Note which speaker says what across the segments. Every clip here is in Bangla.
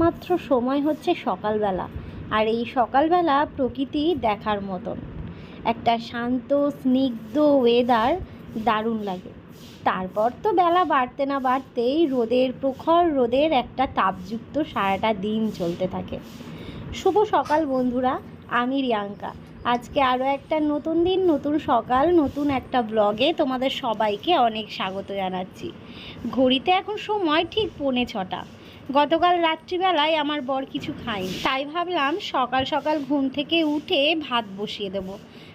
Speaker 1: একমাত্র সময় হচ্ছে সকালবেলা। আর এই সকালবেলা প্রকৃতি দেখার মতন। একটা শান্ত, স্নিগ্ধ ওয়েদার দারুণ লাগে। তারপর তো বেলা বাড়তে না বাড়তেই রোদের প্রখর রোদের একটা তাপযুক্ত সারাটা দিন চলতে থাকে। শুভ সকাল বন্ধুরা, আমি রিয়াঙ্কা। আজকে আরও একটা নতুন দিন, নতুন সকাল, নতুন একটা ব্লগে তোমাদের সবাইকে অনেক স্বাগত জানাচ্ছি। ঘড়িতে এখন সময় ঠিক পৌনে ছটা। গতকাল রাত্রিবেলায় আমার বর কিছু খায়নি। তাই ভাবলাম সকাল সকাল ঘুম থেকে উঠে ভাত বসিয়ে দেবো।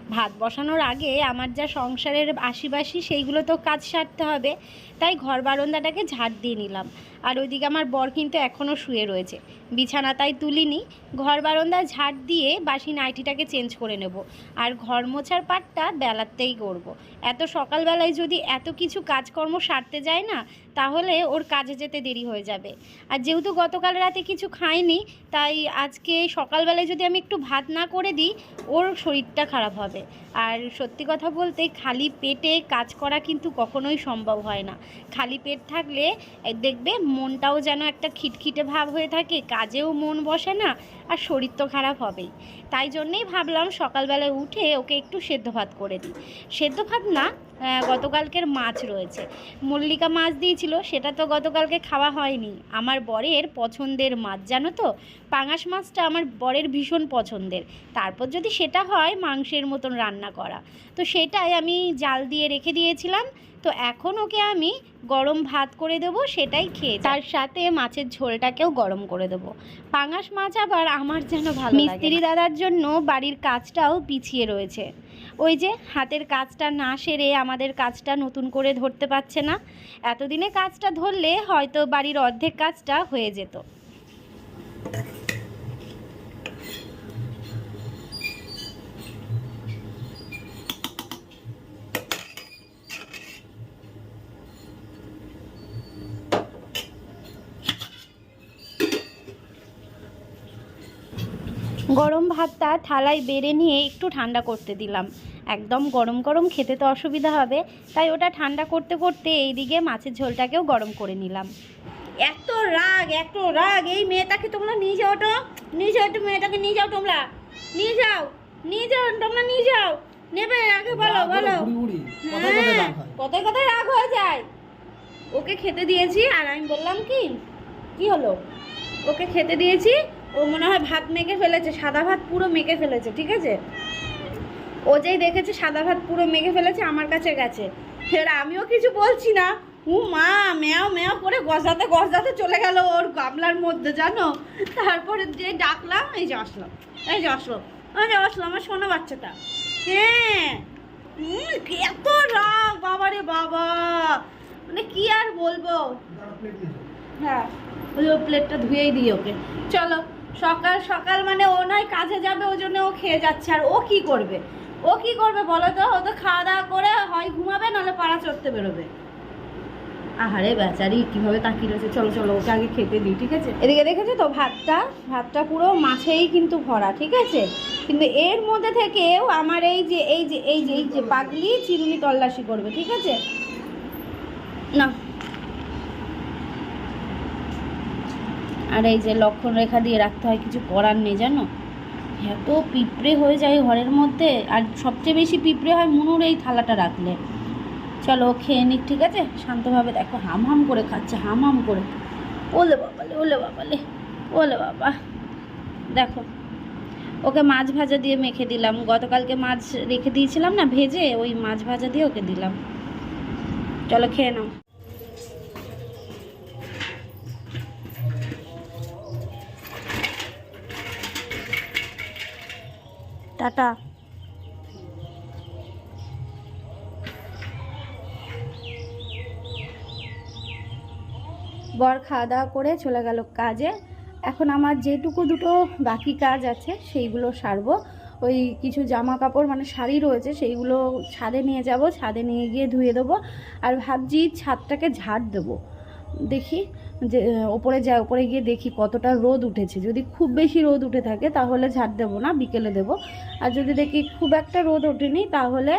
Speaker 1: ভাত বসানোর আগে আমার যা সংসারের আশিপাশি সেইগুলো তো কাজ সারতে হবে, তাই ঘর বারান্দাটাকে ঝাড় দিয়ে নিলাম। আর ওইদিকে আমার বর কিন্তু এখনও শুয়ে রয়েছে। বিছানা তাই তুলিনি, ঘর বারান্দা ঝাড় দিয়ে বাসি নাইটিটাকে চেঞ্জ করে নেব। আর ঘর মোছার পাটটা বেলাতেই করব। এত সকালবেলায় যদি এত কিছু কাজকর্ম সারতে যায় না, তাহলে ওর কাজে যেতে দেরি হয়ে যাবে। আর যেহেতু গতকাল রাতে কিছু খাইনি, তাই আজকে সকালবেলায় যদি আমি একটু ভাত না করে দিই, ওর শরীরটা খারাপ হবে। আর সত্যি কথা বলতে খালি পেটে কাজ করা কিন্তু কখনোই সম্ভব হয় না। খালি পেট থাকলে দেখবে মনটাও যেন একটা খিটখিটে ভাব হয়ে থাকে, কাজেও মন বসে না আর শরীর তো খারাপ হবেই। তাই জন্যেই ভাবলাম সকালবেলায় উঠে ওকে একটু সেদ্ধ ভাত করে দিই। সেদ্ধ ভাত না গতকালকের মাছ রয়েছে। মল্লিকা মাছ দিয়েছিল, সেটা তো গতকালকে খাওয়া হয়নি। আমার বরের পছন্দের মাছ, জানো তো? পাঙাশ মাছটা আমার বরের ভীষণ পছন্দের। তারপর যদি সেটা হয়, মাংসের মতন রান্না করা। তো সেটাই আমি জাল দিয়ে রেখে দিয়েছিলাম। তো এখন ওকে আমি গরম ভাত করে দেবো সেটাই খেয়ে তার সাথে মাছের ঝোলটাকেও গরম করে দেবো। পাঙাশ মাছ আবার আমার যেন ভালো মিস্ত্রি দাদার জন্য বাড়ির কাজটাও পিছিয়ে রয়েছে। ওই যে হাতের কাজটা না সেরে আমাদের কাজটা নতুন করে ধরতে পারছে না। এতদিনে কাজটা ধরলে হয়তো বাড়ির অর্ধেক কাজটা হয়ে যেত। গরম ভাতটা থালায় বেড়ে নিয়ে একটু ঠান্ডা করতে দিলাম। একদম গরম গরম খেতে তো অসুবিধা হবে তাই ওটা ঠান্ডা করতে করতে এইদিকে মাছের ঝোলটাকেও গরম করে নিলাম।
Speaker 2: এত রাগ এত রাগ এই মেয়েটাকে তোমরা নিয়ে যাও তো। নিয়ে যাও একটু মেয়েটাকে নিয়ে যাও তোমরা। নিয়ে যাও নিয়ে যাও তোমরা নিয়ে যাও। নেবে আগে বলো বলো। হ্যাঁ, কথায় কথায় রাগ হয়ে যায়। ওকে খেতে দিয়েছি আর আমি বললাম কি কি হলো? ওকে খেতে দিয়েছি ও মনে হয় ভাত মেখে ফেলেছে, সাদা ভাত পুরো মেখে ফেলেছে, ঠিক আছে? ও যেই দেখেছে সাদা ভাত পুরো মেখে ফেলেছে আমার কাছে গেছে। ফের আমিও কিছু বলছি না। ও মা, ম্যাও ম্যাও করে গজাতে গজাতে চলে গেল ওর গামলার মধ্যে, জানো? তারপরে যে ডাকলাম, এই যে আসলাম এই যে আসলো, এই যে আসলো আমার সোনা বাচ্চাটা। হ্যাঁ এত রাগ, বাবা রে বাবা। মানে কি আর বলব? হ্যাঁ ওই প্লেটটা ধুয়েই দিই ওকে। চলো সকাল সকাল মানে ও নয়, কাজে যাবে, ওই জন্য ও খেয়ে যাচ্ছে। আর ও কি করবে? ও কি করবে বলো তো? ও তো খাওয়া দাওয়া করে হয় ঘুমাবে, নাহলে পাড়া চড়তে বেরোবে। আহারে বেচারি, কীভাবে তাকিয়ে রয়েছে? চলো চলো, ওকে আগে খেতে দিই, ঠিক আছে? এদিকে দেখেছ তো, ভাতটা? ভাতটা পুরো মাছেই কিন্তু ভরা, ঠিক আছে? কিন্তু এর মধ্যে থেকেও আমার এই যে এই যে এই যে এই যে পাগলি, চিরুনি তল্লাশি করবে, ঠিক আছে? না আর এই যে লক্ষণ রেখা দিয়ে রাখতে হয়, কিছু করার নেই জানো? এত পিঁপড়ে হয়ে যায় ঘরের মধ্যে, আর সবচেয়ে বেশি পিঁপড়ে হয় মুনুর এই থালাটা রাখলে। চলো, খেয়ে নিক, ঠিক আছে? শান্তভাবে দেখো, হাম হাম করে খাচ্ছে, হাম হাম করে। ওলে বাবালে ওলে বাবালে, ওলে বাবা। দেখো, ওকে মাছ ভাজা দিয়ে মেখে দিলাম। গতকালকে মাছ রেখে দিয়েছিলাম না, ভেজে ওই মাছ ভাজা দিয়ে ওকে দিলাম। চলো, খেয়ে নাও। টাটা। বর খাওয়া দাওয়া করে চলে গেল কাজে। এখন আমার যেটুকু দুটো বাকি কাজ আছে, সেইগুলো সারবো। ওই কিছু জামা কাপড় মানে শাড়ি রয়েছে, সেইগুলো ছাদে নিয়ে যাব। ছাদে নিয়ে গিয়ে ধুয়ে দেবো। আর ভাবছি ছাদটাকে ঝাড় দেবো। দেখি যে ওপরে যা, ওপরে গিয়ে দেখি কতটা রোদ উঠেছে। যদি খুব বেশি রোদ উঠে থাকে তাহলে ঝাড় দেবো না, বিকেলে দেবো। আর যদি দেখি খুব একটা রোদ ওঠেনি তাহলে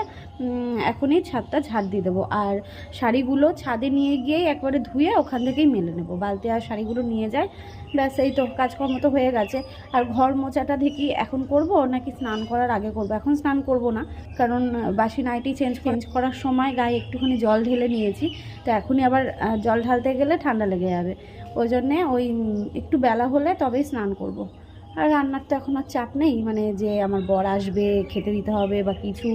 Speaker 1: এখনই ছাদটা ঝাড় দিয়ে দেবো। আর শাড়িগুলো ছাদে নিয়ে গিয়ে একবারে ধুয়ে ওখান থেকেই মেলে নেব। বালতি আর শাড়িগুলো নিয়ে যায়। ব্যাস, এই তো কাজকর্ম তো হয়ে গেছে। আর ঘর মোচাটা দেখি এখন করব নাকি স্নান করার আগে করব? এখন স্নান করব না, কারণ বাসি নাইটি চেঞ্জ চেঞ্জ করার সময় গায়ে একটুখানি জল ঢেলে নিয়েছি। তো এখনই আবার জল ঢালতে গেলে ঠান্ডা লেগে যাবে। ওই জন্যে ওই একটু বেলা হলে তবেই স্নান করব। আর রান্নার তো এখন আর চাপ নেই মানে যে আমার বর আসবে, খেতে দিতে হবে বা কিছু।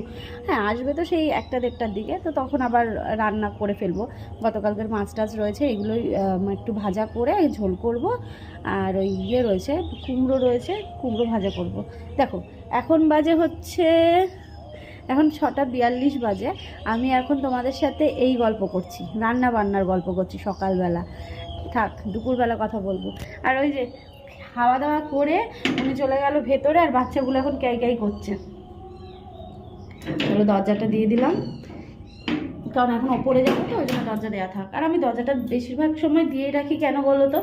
Speaker 1: হ্যাঁ আসবে তো সেই একটা দেড়টার দিকে, তো তখন আবার রান্না করে ফেলব। গতকালকের মাছ টাছ রয়েছে, এগুলোই একটু ভাজা করে ঝোল করব। আর ওই ইয়ে রয়েছে, কুমড়ো রয়েছে, কুমড়ো ভাজা করব। দেখো, এখন বাজে হচ্ছে, এখন ছটা বিয়াল্লিশ বাজে, আমি এখন তোমাদের সাথে এই গল্প করছি রান্না বান্নার গল্প করছি সকালবেলা। থাক, দুপুরবেলা কথা বলব। আর ওই যে খাওয়া দাওয়া করে উনি চলে গেল ভেতরে আর বাচ্চাগুলো এখন ক্যাই ক্যাই করছে। চলো দরজাটা দিয়ে দিলাম। কারণ এখন ওপরে যাব তো, ওই জন্য দরজা দেওয়া থাক। আর আমি দরজাটা বেশিরভাগ সময় দিয়ে রাখি কেন বলো তো?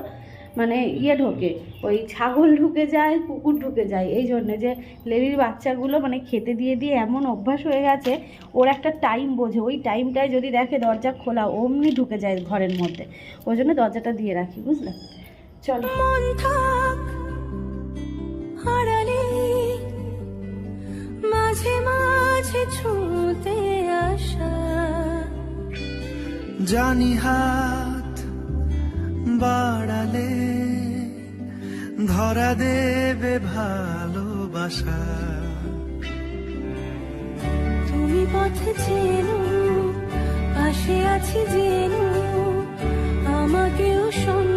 Speaker 1: মানে ইয়ে ঢোকে, ওই ছাগল ঢুকে যায়, কুকুর ঢুকে যায়। এই জন্যে যে লেডির বাচ্চাগুলো মানে খেতে দিয়ে দিয়ে এমন অভ্যাস হয়ে গেছে, ওর একটা টাইম বোঝে। ওই টাইমটায় যদি দেখে দরজা খোলা, অমনি ঢুকে যায় ঘরের মধ্যে। ওই জন্য দরজাটা দিয়ে রাখি, বুঝলে? চলো।
Speaker 3: হারালে মাঝে মাঝে ছুঁতে আসা।
Speaker 4: জানি হাত বাড়ালে ধরা দেবে ভালোবাসা।
Speaker 3: তুমি পথে চেনো পাশে আছি জেনো আমাকেও সঙ্গে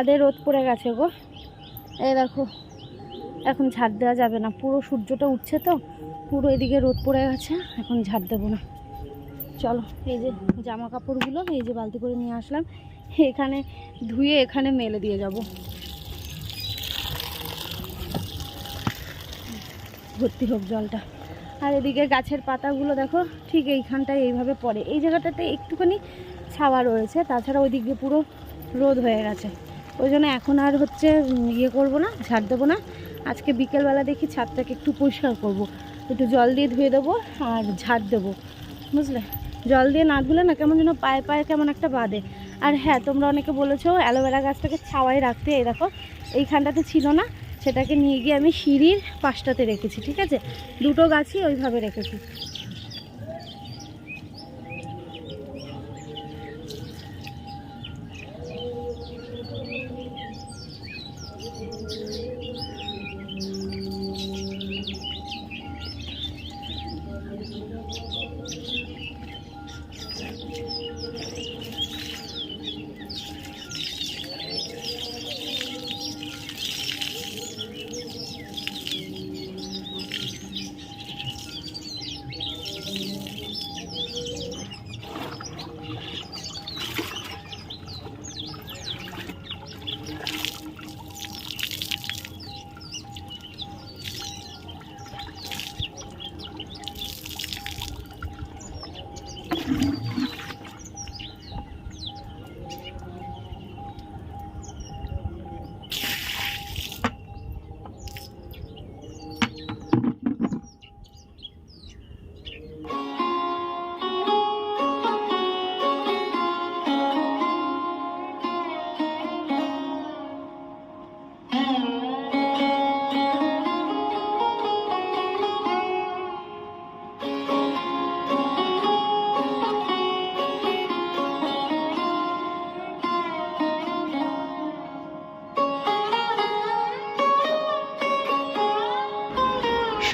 Speaker 1: ছাদে রোদ পড়ে গেছে গো। এই দেখো, এখন ঝাড় দেওয়া যাবে না। পুরো সূর্যটা উঠছে তো, পুরো এদিকে রোদ পড়ে গেছে, এখন ঝাড় দেবো না। চলো, এই যে জামা কাপড়গুলো এই যে বালতি করে নিয়ে আসলাম। এখানে ধুয়ে এখানে মেলে দিয়ে যাব। ভর্তি হোক জলটা। আর এদিকে গাছের পাতাগুলো দেখো, ঠিক এইখানটায় এইভাবে পড়ে। এই জায়গাটাতে একটুখানি ছাওয়া রয়েছে, তাছাড়া ওই দিক দিয়ে পুরো রোদ হয়ে গেছে। ওই জন্য এখন আর হচ্ছে ইয়ে করব না, ঝাড় দেবো না। আজকে বিকেলবেলা দেখি ছাদটাকে একটু পরিষ্কার করব। একটু জল দিয়ে ধুয়ে দেবো আর ঝাড় দেবো, বুঝলে? জল দিয়ে না ধুলে না কেমন যেন পায়ে পায়ে কেমন একটা বাঁধে। আর হ্যাঁ তোমরা অনেকে বলেছ অ্যালোভেরা গাছটাকে ছাওয়ায় রাখতে, এই দেখো, এইখানটাতে ছিল না। সেটাকে নিয়ে গিয়ে আমি সিঁড়ির পাশটাতে রেখেছি, ঠিক আছে? দুটো গাছই ওইভাবে রেখেছি।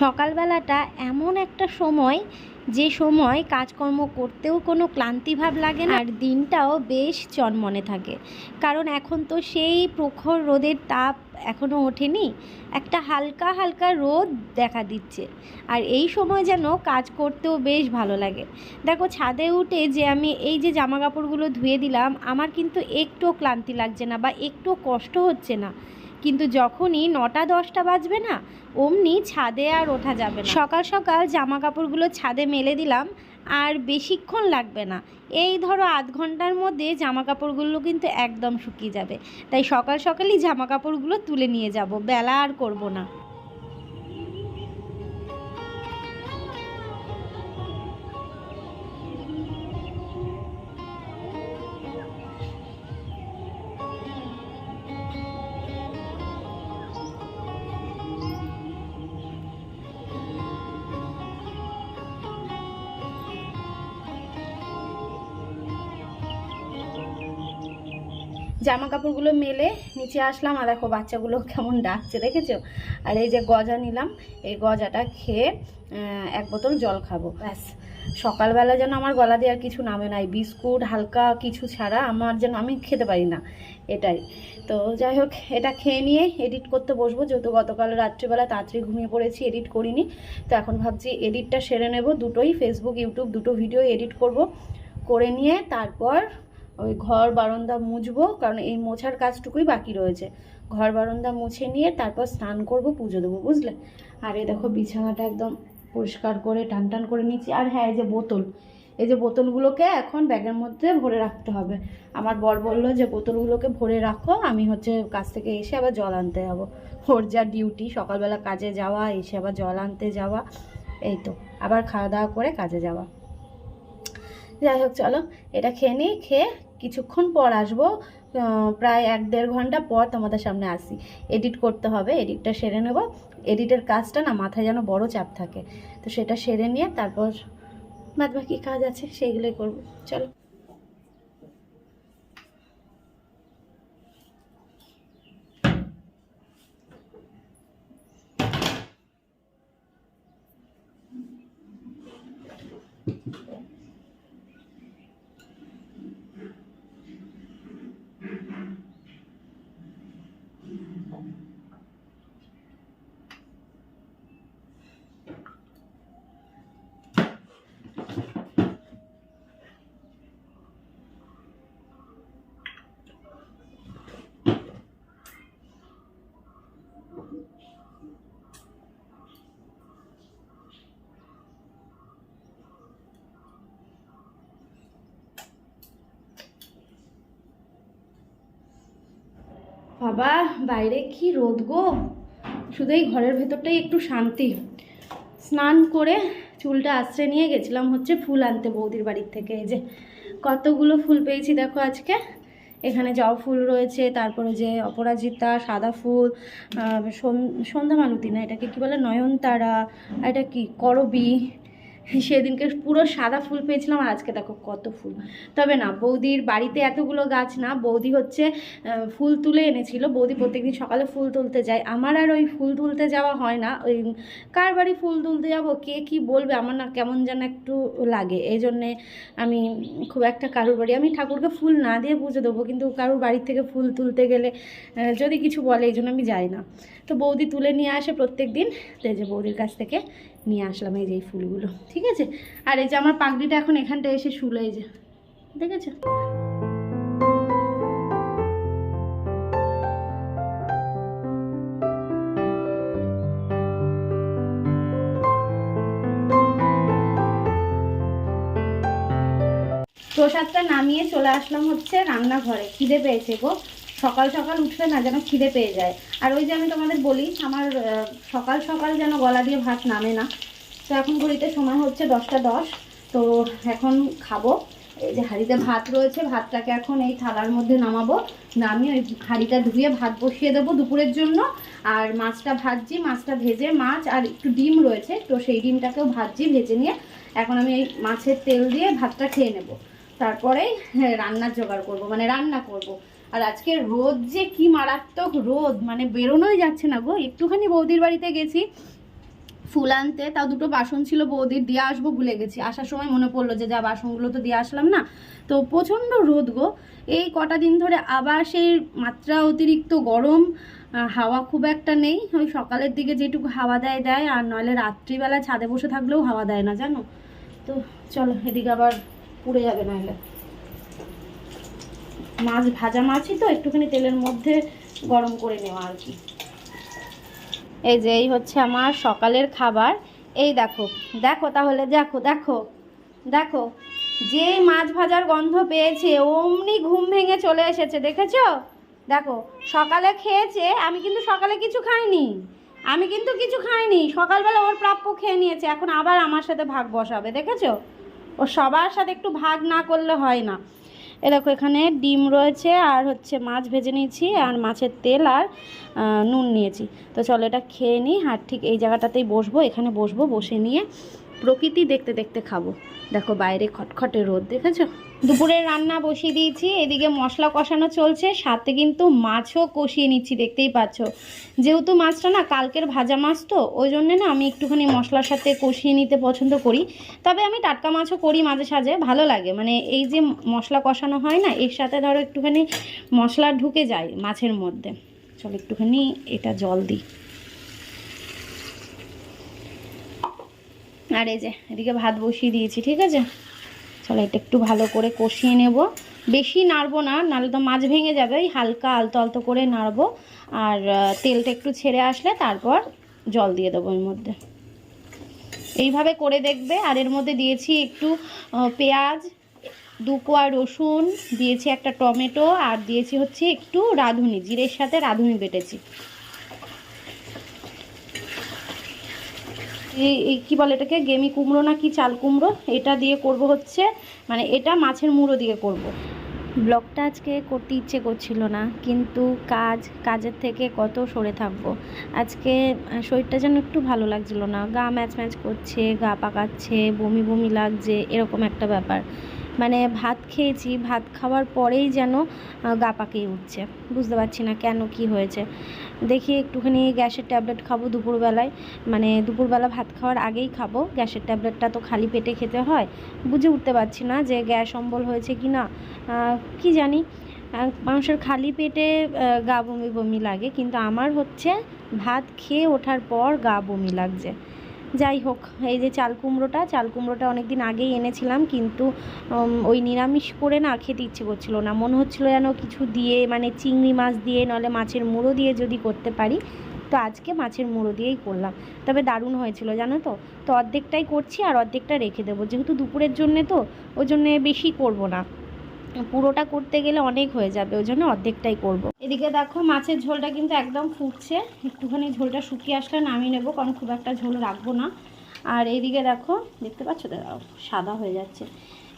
Speaker 1: সকালবেলাটা এমন একটা সময়, যে সময় কাজকর্ম করতেও কোনো ক্লান্তিভাব লাগে না। আর দিনটাও বেশ চনমনে থাকে। কারণ এখন তো সেই প্রখর রোদের তাপ এখনও ওঠেনি, একটা হালকা হালকা রোদ দেখা দিচ্ছে। আর এই সময় যেন কাজ করতেও বেশ ভালো লাগে। দেখো ছাদে উঠে যে আমি এই যে জামা কাপড়গুলো ধুয়ে দিলাম, আমার কিন্তু একটুও ক্লান্তি লাগছে না বা একটু কষ্ট হচ্ছে না। কিন্তু যখনই নটা দশটা বাজবে না, অমনি ছাদে আর ওঠা যাবে না। সকাল সকাল জামা কাপড়গুলো ছাদে মেলে দিলাম, আর বেশিক্ষণ লাগবে না। এই ধরো আধ ঘণ্টার মধ্যে জামা কাপড়গুলো কিন্তু একদম শুকিয়ে যাবে। তাই সকাল সকালই জামা কাপড়গুলো তুলে নিয়ে যাব। বেলা আর করব না। জামা কাপড়গুলো মেলে নিচে আসলাম আর দেখো বাচ্চাগুলো কেমন ডাকছে, দেখেছ? আর এই যে গজা নিলাম, এই গজাটা খেয়ে এক বোতল জল খাব। ব্যাস, সকালবেলা যেন আমার গলা দিয়ে আর কিছু নামে নাই। বিস্কুট, হালকা কিছু ছাড়া আমার যেন, আমি খেতে পারি না, এটাই। তো যাই হোক, এটা খেয়ে নিয়ে এডিট করতে বসবো, যেহেতু গতকাল রাত্রিবেলা তাড়াতাড়ি ঘুমিয়ে পড়েছি এডিট করিনি। তো এখন ভাবছি এডিটটা সেরে নেব, দুটোই ফেসবুক ইউটিউব দুটো ভিডিও এডিট করব। করে নিয়ে তারপর ওই ঘর বারান্দা মুছবো, কারণ এই মোছার কাজটুকুই বাকি রয়েছে। ঘর বারান্দা মুছে নিয়ে তারপর স্নান করব, পুজো দেবো, বুঝলে? আর এই দেখো বিছানাটা একদম পরিষ্কার করে টান টান করে নিচ্ছি। আর হ্যাঁ এই যে বোতল। এই যে বোতলগুলোকে এখন ব্যাগের মধ্যে ভরে রাখতে হবে। আমার বর বলল যে, বোতলগুলোকে ভরে রাখো, আমি হচ্ছে কাজ থেকে এসে আবার জল আনতে যাব। ওর যা ডিউটি, সকালবেলা কাজে যাওয়া, এসে আবার জল আনতে যাওয়া, এই তো। আবার খাওয়া দাওয়া করে কাজে যাওয়া। যাই হোক, চলো, এটা খেয়ে নিই, খেয়ে কিছুক্ষণ পর আসব প্রায় এক দেড় ঘণ্টা পর তোমাদের সামনে আসি। এডিট করতে হবে এডিটটা সেরে নেব। এডিটের কাজটা না মাথায় যেন বড় চাপ থাকে। তো সেটা সেরে নিয়ে তারপর বাদ বাকি কাজ আছে, সেইগুলোই করব। চলো। বাবা, বাইরে কি রোদ গো? শুধু এই ঘরের ভেতরটাই একটু শান্তি। স্নান করে চুলটা আশ্রে নিয়ে গেছিলাম হচ্ছে ফুল আনতে বৌদির বাড়ির থেকে। এই যে কতগুলো ফুল পেয়েছি দেখো আজকে। এখানে জবা ফুল রয়েছে, তারপরে যে অপরাজিতা, সাদা ফুল সন্ধ্যা মালতী না, এটাকে কি বলে? নয়নতারা এটা কি? করবি সেদিনকে পুরো সাদা ফুল পেয়েছিলাম আর আজকে দেখো কত ফুল। তবে না, বৌদির বাড়িতে এতগুলো গাছ না, বৌদি হচ্ছে ফুল তুলে এনেছিল। বৌদি প্রত্যেকদিন সকালে ফুল তুলতে যায়। আমার আর ওই ফুল তুলতে যাওয়া হয় না। ওই কার বাড়ি ফুল তুলতে যাব? কে কি বলবে? আমার না কেমন যেন একটু লাগে। এই জন্যে আমি খুব একটা কারুর বাড়ি, আমি ঠাকুরকে ফুল না দিয়ে পুজো দেবো, কিন্তু কারুর বাড়ির থেকে ফুল তুলতে গেলে যদি কিছু বলে, এই জন্য আমি যাই না। তো বৌদি তুলে নিয়ে আসে প্রত্যেক দিন যে বৌদির কাছ থেকে নিয়ে আসলাম এই যে এই ফুলগুলো, ঠিক আছে? আর এই যে আমার পাগড়িটা এখন এখানটা এসে শুলো যে দেখেছ প্রসাদটা নামিয়ে চলে আসলাম হচ্ছে রান্নাঘরে। খিদে পেয়েছে গো। সকাল সকাল উঠলে না যেন খিদে পেয়ে যায়। আর ওই যে আমি তোমাদের বলি আমার সকাল সকাল যেন গলা দিয়ে ভাত নামে না। তো এখন ঘড়িতে সময় হচ্ছে দশটা দশ। তো এখন খাব। এই যে হাঁড়িতে ভাত রয়েছে ভাতটাকে এখন এই থালার মধ্যে নামাবো। নামিয়ে ওই হাঁড়িটা ধুয়ে ভাত বসিয়ে দেবো দুপুরের জন্য। আর মাছটা ভাজছি মাছটা ভেজে মাছ আর একটু ডিম রয়েছে তো সেই ডিমটাকেও ভাজছি ভেজে নিয়ে এখন আমি এই মাছের তেল দিয়ে ভাতটা খেয়ে নেব। তারপরে হ্যাঁ, রান্নার জোগাড় করব মানে রান্না করব। আর আজকে রোদ যে কি মারাত্মক রোদ মানে বেরোনোই যাচ্ছে না গো। একটুখানি বৌদির বাড়িতে গেছি,
Speaker 2: ফুল আনতে, তাও দুটো বাসন ছিল বৌদির, দিয়ে আসব ভুলে গেছি। আসার সময় মনে পড়ল যে যা বাসনগুলো তো দিয়ে আসলাম না। তো প্রচণ্ড রোদ গো। এই কটা দিন ধরে আবার সেই মাত্রা অতিরিক্ত গরম হাওয়া খুব একটা নেই। ওই সকালের দিকে যেটুকু হাওয়া দেয় দেয়। আর নইলে রাত্রিবেলা ছাদে বসে থাকলেও হাওয়া দেয় না, জানো? তো চলো, এদিকে আবার পুড়ে যাবে নাহলে মাছ ভাজা মাছই তো, একটুখানি তেলের মধ্যে গরম করে নেওয়া আর কি। এই যে, এই হচ্ছে আমার সকালের খাবার। এই দেখো দেখো তাহলে, দেখো দেখো দেখো, যে মাছ ভাজার গন্ধ পেয়েছে, অমনি ঘুম ভেঙে চলে এসেছে, দেখেছ? দেখো, সকালে খেয়েছে, আমি কিন্তু সকালে কিছু খাইনি। আমি কিন্তু কিছু খাইনি, সকালবেলা ওর প্রাপ্য খেয়ে নিয়েছে, এখন আবার আমার সাথে ভাগ বসাবে, দেখেছ? ও সবার সাথে একটু ভাগ না করলে হয় না। এ দেখো, এখানে ডিম রয়েছে আর হচ্ছে মাছ ভেজে নিয়েছি আর মাছের তেল আর নুন নিয়েছি। তো চলো এটা খেয়ে নিই আর ঠিক এই জায়গাটাতেই বসবো, এখানে বসবো, বসে নিয়ে প্রকৃতি দেখতে দেখতে খাব। দেখো বাইরে খটখটে রোদ, দেখেছ? দুপুরের রান্না বসিয়ে দিয়েছি, এদিকে মশলা কষানো চলছে, সাথে কিন্তু মাছও কষিয়ে নিচ্ছি, দেখতেই পাচ্ছ। যেহেতু মাছটা না কালকের ভাজা মাছ তো, ওই জন্যে না আমি একটুখানি মশলার সাথে কষিয়ে নিতে পছন্দ করি। তবে আমি টাটকা মাছও করি মাঝে সাঝে, ভালো লাগে। মানে এই যে মশলা কষানো হয় না, এর সাথে ধরো একটুখানি মশলা ঢুকে যায় মাছের মধ্যে। চলো একটুখানি এটা জল দিই। আর এই যে, এদিকে ভাত বসিয়ে দিয়েছি, ঠিক আছে? চলো এটা একটু ভালো করে কষিয়ে নেব। বেশি নাড়বো না, নাহলে তো মাছ ভেঙে যাবে ওই হালকা আলতো আলতো করে নাড়বো। আর তেলটা একটু ছেড়ে আসলে তারপর জল দিয়ে দেবো এর মধ্যে। এইভাবে করে দেখবে, আর এর মধ্যে দিয়েছি একটু পেঁয়াজ, দু কোয়া রসুন, দিয়েছি একটা টমেটো, আর দিয়েছি হচ্ছে একটু রাঁধুনি, জিরের সাথে রাঁধুনি বেটেছি। এই কী বলে এটাকে? গেমি কুমড়ো না কি চাল কুমড়ো? এটা দিয়ে করব হচ্ছে মানে এটা মাছের মুড়ো দিয়ে করব।
Speaker 1: ব্লগটা আজকে করতে ইচ্ছে করছিল না, কিন্তু কাজ, কাজের থেকে কত সরে থাকব। আজকে শরীরটা যেন একটু ভালো লাগছিল না। গা ম্যাচ ম্যাচ করছে, গা পাকাচ্ছে, বমি বমি লাগছে, এরকম একটা ব্যাপার। মানে ভাত খেয়েছি, ভাত খাওয়ার পরেই যেন গা পাকিয়ে উঠছে। বুঝতে পারছি না কেন, কি হয়েছে? দেখি একটুখানি গ্যাসের ট্যাবলেট খাব দুপুরবেলায়। মানে দুপুরবেলা ভাত খাওয়ার আগেই খাব। গ্যাসের ট্যাবলেটটা তো খালি পেটে খেতে হয়। বুঝে উঠতে পারছি না যে গ্যাস অম্বল হয়েছে কি না। কি জানি? মানুষের খালি পেটে গা বমি বমি লাগে। কিন্তু আমার হচ্ছে ভাত খেয়ে ওঠার পর গা বমি লাগছে। যাই হোক, এই যে চাল কুমড়োটা চাল কুমড়োটা অনেক দিন আগেই এনেছিলাম, কিন্তু ওই নিরামিষ করে না খেতে ইচ্ছে করছিল না। মনে হচ্ছিল যেন কিছু দিয়ে মানে চিংড়ি মাছ দিয়ে নলে মাছের মুড়ো দিয়ে যদি করতে পারি, তো আজকে মাছের মুড়ো দিয়েই করলাম। তবে দারুণ হয়েছিল, জানো তো? তো অর্ধেকটাই করছি আর অর্ধেকটা রেখে দেবো। যেহেতু দুপুরের জন্যে তো, ওই জন্যে বেশি করব না। পুরোটা করতে গেলে অনেক হয়ে যাবে, ওই জন্য অর্ধেকটাই করব। এদিকে দেখো মাছের ঝোলটা কিন্তু একদম ফুটছে, একটুখানি ঝোলটা শুকিয়ে আসলে নামিয়ে নেব, কারণ খুব একটা ঝোল রাখব না। আর এদিকে দেখো, দেখতে পাচ্ছ? সাদা হয়ে যাচ্ছে।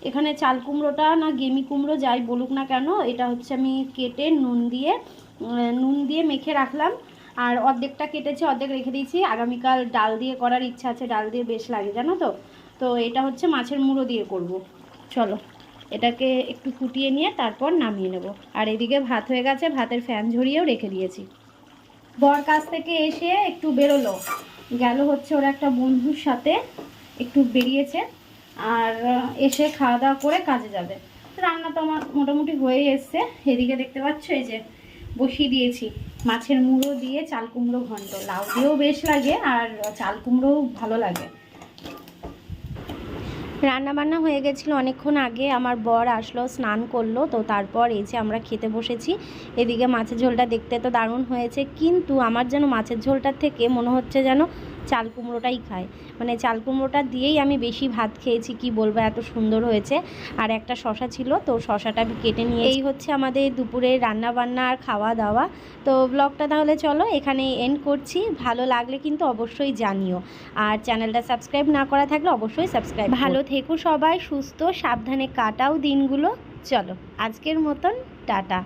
Speaker 1: এখানে চাল কুমড়োটা না গেমি কুমড়ো যাই বলুক না কেন, এটা হচ্ছে আমি কেটে নুন দিয়ে নুন দিয়ে মেখে রাখলাম। আর অর্ধেকটা কেটেছি, অর্ধেক রেখে দিয়েছি। আগামীকাল ডাল দিয়ে করার ইচ্ছা আছে, ডাল দিয়ে বেশ লাগে, জানো তো? তো এটা হচ্ছে মাছের মুড়ো দিয়ে করব। চলো। এটাকে একটু ফুটিয়ে নিয়ে তারপর নামিয়ে নেব। আর এদিকে ভাত হয়ে গেছে, ভাতের ফ্যান ঝরিয়েও রেখে দিয়েছি। বর কাছ থেকে এসে একটু বেরোলো। গেল হচ্ছে ওর একটা বন্ধুর সাথে একটু বেরিয়েছে আর এসে খাওয়া দাওয়া করে কাজে যাবে। রান্না তো আমার মোটামুটি হয়ে এসছে। এদিকে দেখতে পাচ্ছ এই যে বসিয়ে দিয়েছি। মাছের মুড়ো দিয়ে চাল কুমড়ো ঘন্ট। লাউ দিয়েও বেশ লাগে আর চাল কুমড়োও ভালো লাগে। রান্না বান্না হয়ে গেছিল অনেকক্ষণ আগে, আমার বর আসলো, স্নান করল, তো তারপর এই যে আমরা খেতে বসেছি। এদিকে মাছের ঝোলটা দেখতে তো দারুণ হয়েছে, কিন্তু আমার যেন মাছের ঝোলটার থেকে মনে হচ্ছে যেন চাল কুমড়োটাই খায়। মানে চাল কুমড়োটা দিয়েই আমি বেশি ভাত খেয়েছি, কি বলব, এত সুন্দর হয়েছে। আর একটা শশা ছিল, তো শশাটা কেটে নিয়ে এই হচ্ছে আমাদের দুপুরে রান্না বান্না আর খাওয়া দাওয়া তো ব্লগটা তাহলে চলো, এখানে এন্ড করছি। ভালো লাগলে কিন্তু অবশ্যই জানিও। আর চ্যানেলটা সাবস্ক্রাইব না করা থাকলে অবশ্যই সাবস্ক্রাইব ভালো থেকো সবাই, সুস্থ, সাবধানে কাটাও দিনগুলো। চলো, আজকের মতন, টাটা।